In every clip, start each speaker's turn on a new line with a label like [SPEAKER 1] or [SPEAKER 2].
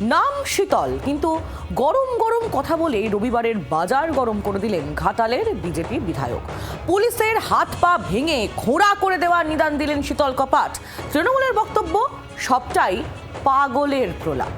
[SPEAKER 1] নাম শীতল, কিন্তু গরম গরম কথা বলেই রবিবারের বাজার গরম করে দিলেন ঘাটালের বিজেপি বিধায়ক। পুলিশের হাত পা ভেঙে খোঁড়া করে দেওয়ার নিদান দিলেন শীতল কপাট। তৃণমূলের বক্তব্য, সবটাই পাগলের প্রলাপ।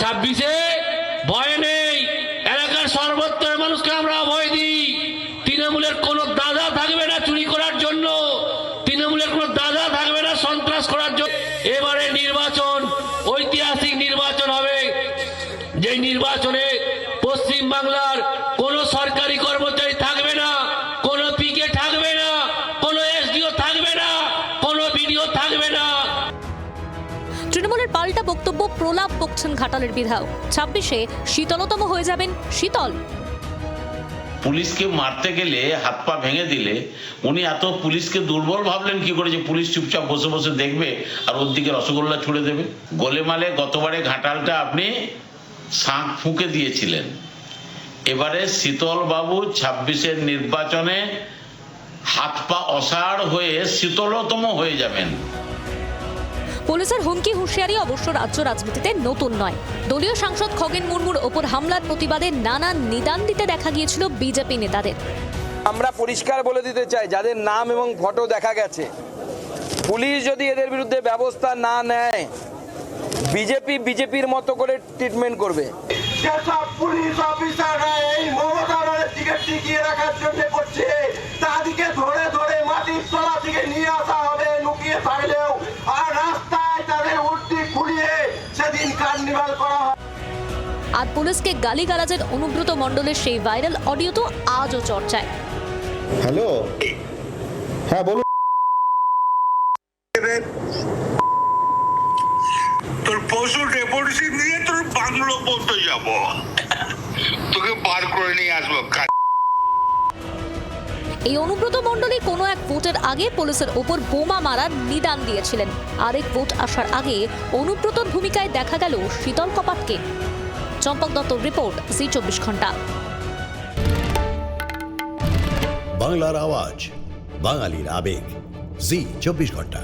[SPEAKER 2] ছাব্বিশে ভয় নেই। এলাকার সর্বত্র মানুষকে আমরা ভয় দিই। তৃণমূলের কোন দাদা থাকবে না চুরি করার জন্য। তৃণমূলের কোন দাদা থাকবে না সন্ত্রাস করার জন্য। এবারে নির্বাচন, ঐতিহাসিক নির্বাচন হবে। যে নির্বাচনে
[SPEAKER 3] তৃণমূলের পাল্টা বক্তব্য প্রলাপ বকছেন ঘাটালের বিধায়ক। ছাব্বিশে শীতলতম হয়ে যাবেন শীতল।
[SPEAKER 4] পুলিশকে মারতে গেলে হাত পা ভেঙে দিলে উনি এত পুলিশকে দুর্বল ভাবলেন কি করে যে পুলিশ চুপচাপ বসে বসে দেখবে আর ওর দিকে রসগোল্লা ছুড়ে দেবে? গোলেমালে গতবারে ঘাটালটা আপনি শাঁখ ফুঁকে দিয়েছিলেন। এবারে শীতল বাবু ছাব্বিশের নির্বাচনে হাত পা অসাড় হয়ে শীতলতম হয়ে যাবেন।
[SPEAKER 3] পুলিশের হুমকি হুঁশিয়ারি অবশ্য রাজ্য রাজনীতিতে নতুন নয়। দলীয় সাংসদ খগেন মুর্মুর ওপর হামলার প্রতিবাদে নানা নিদান দিতে দেখা গিয়েছিল বিজেপি নেতাদের।
[SPEAKER 5] আমরা পরিষ্কার বলে দিতে চাই যাদের নাম এবং ফটো দেখা গেছে পুলিশ যদি এদের বিরুদ্ধে ব্যবস্থা না নেয় বিজেপি বিজেপির মতো করে ট্রিটমেন্ট করবে।
[SPEAKER 6] যেসব পুলিশ অফিসাররা এই মমতা ব্যানার্জিকে টিকিয়ে রাখার জন্য করছে করা
[SPEAKER 3] আর পুলিশকে গালিগালাজের অনুব্রত মণ্ডলের সেই ভাইরাল অডিও তো আজও চর্চায়।
[SPEAKER 7] হ্যালো? হ্যাঁ বলুন।
[SPEAKER 8] তোর পশু ডেপুটেশন নিয়ে তোর বাংলো যাব। তোকে বার করে নিয়ে আসব
[SPEAKER 3] এই অনুব্রত মণ্ডলী কোনো এক ভোটের আগে পুলিশের ওপর বোমা মারার নিদান দিয়েছিলেন। আরেক ভোট আসার আগে অনুব্রতর ভূমিকায় দেখা গেল শীতল কপাটকে। চম্পক দত্ত রিপোর্ট, জি চব্বিশ ঘণ্টা।
[SPEAKER 9] বাংলার আওয়াজ, বাঙালির আবেগ, জি চব্বিশ ঘণ্টা।